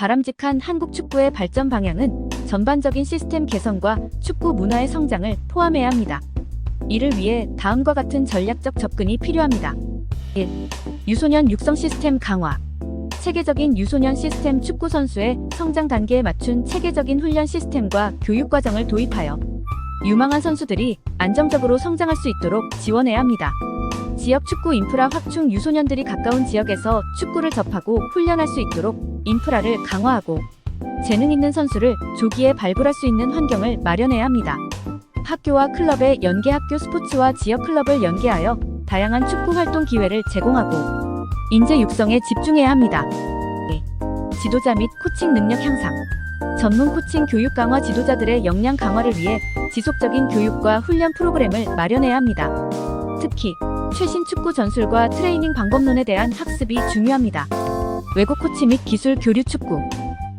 바람직한 한국 축구의 발전 방향은 전반적인 시스템 개선과 축구 문화의 성장을 포함해야 합니다. 이를 위해 다음과 같은 전략적 접근이 필요합니다. 1. 유소년 육성 시스템 강화. 체계적인 유소년 시스템 축구 선수의 성장 단계에 맞춘 체계적인 훈련 시스템과 교육 과정을 도입하여 유망한 선수들이 안정적으로 성장할 수 있도록 지원해야 합니다. 지역 축구 인프라 확충 유소년들이 가까운 지역에서 축구를 접하고 훈련할 수 있도록 인프라를 강화하고 재능 있는 선수를 조기에 발굴할 수 있는 환경을 마련해야 합니다. 학교와 클럽의 연계 학교 스포츠와 지역 클럽을 연계하여 다양한 축구 활동 기회를 제공하고 인재 육성에 집중해야 합니다. 네. 지도자 및 코칭 능력 향상. 전문 코칭 교육 강화 지도자들의 역량 강화를 위해 지속적인 교육과 훈련 프로그램을 마련해야 합니다. 특히 최신 축구 전술과 트레이닝 방법론에 대한 학습이 중요합니다. 외국 코치 및 기술 교류 축구.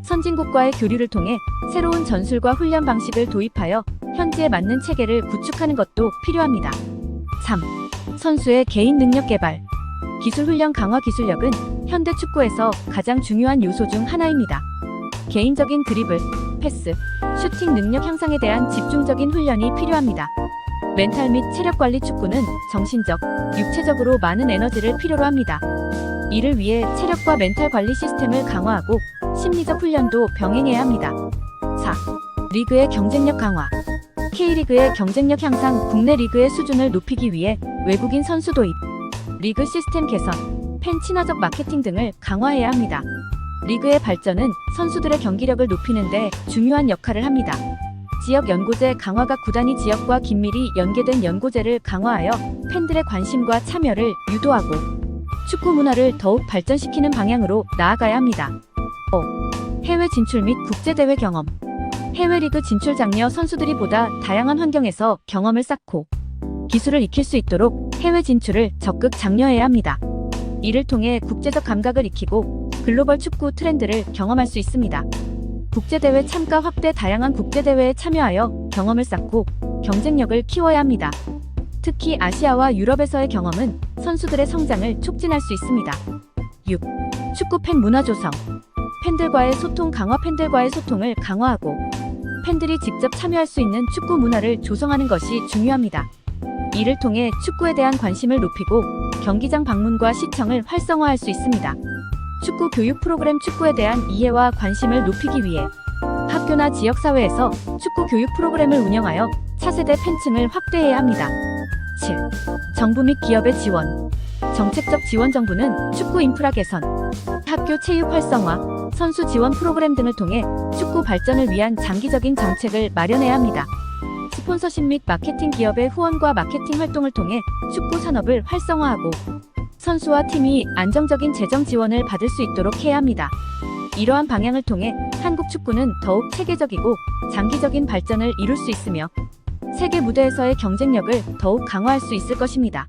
선진국과의 교류를 통해 새로운 전술과 훈련 방식을 도입하여 현지에 맞는 체계를 구축하는 것도 필요합니다. 3. 선수의 개인 능력 개발. 기술 훈련 강화 기술력은 현대 축구에서 가장 중요한 요소 중 하나입니다. 개인적인 드리블, 패스, 슈팅 능력 향상에 대한 집중적인 훈련이 필요합니다. 멘탈 및 체력 관리 축구는 정신적, 육체적으로 많은 에너지를 필요로 합니다. 이를 위해 체력과 멘탈 관리 시스템을 강화하고 심리적 훈련도 병행해야 합니다. 4. 리그의 경쟁력 강화. K리그의 경쟁력 향상, 국내 리그의 수준을 높이기 위해 외국인 선수 도입, 리그 시스템 개선, 팬 친화적 마케팅 등을 강화해야 합니다. 리그의 발전은 선수들의 경기력을 높이는 데 중요한 역할을 합니다. 지역 연고제 강화가 구단이 지역과 긴밀히 연계된 연고제를 강화하여 팬들의 관심과 참여를 유도하고 축구 문화를 더욱 발전시키는 방향으로 나아가야 합니다. 5. 해외 진출 및 국제대회 경험. 해외 리그 진출 장려 선수들이 보다 다양한 환경에서 경험을 쌓고 기술을 익힐 수 있도록 해외 진출을 적극 장려해야 합니다. 이를 통해 국제적 감각을 익히고 글로벌 축구 트렌드를 경험할 수 있습니다. 국제대회 참가 확대 다양한 국제대회에 참여하여 경험을 쌓고 경쟁력을 키워야 합니다. 특히 아시아와 유럽에서의 경험은 선수들의 성장을 촉진할 수 있습니다. 6. 축구 팬 문화 조성. 팬들과의 소통 강화 팬들과의 소통을 강화하고 팬들이 직접 참여할 수 있는 축구 문화를 조성하는 것이 중요합니다. 이를 통해 축구에 대한 관심을 높이고 경기장 방문과 시청을 활성화할 수 있습니다. 축구 교육 프로그램 축구에 대한 이해와 관심을 높이기 위해 학교나 지역사회에서 축구 교육 프로그램을 운영하여 차세대 팬층을 확대해야 합니다. 7. 정부 및 기업의 지원. 정책적 지원 정부는 축구 인프라 개선, 학교 체육 활성화, 선수 지원 프로그램 등을 통해 축구 발전을 위한 장기적인 정책을 마련해야 합니다. 스폰서십 및 마케팅 기업의 후원과 마케팅 활동을 통해 축구 산업을 활성화하고 선수와 팀이 안정적인 재정 지원을 받을 수 있도록 해야 합니다. 이러한 방향을 통해 한국 축구는 더욱 체계적이고 장기적인 발전을 이룰 수 있으며 세계 무대에서의 경쟁력을 더욱 강화할 수 있을 것입니다.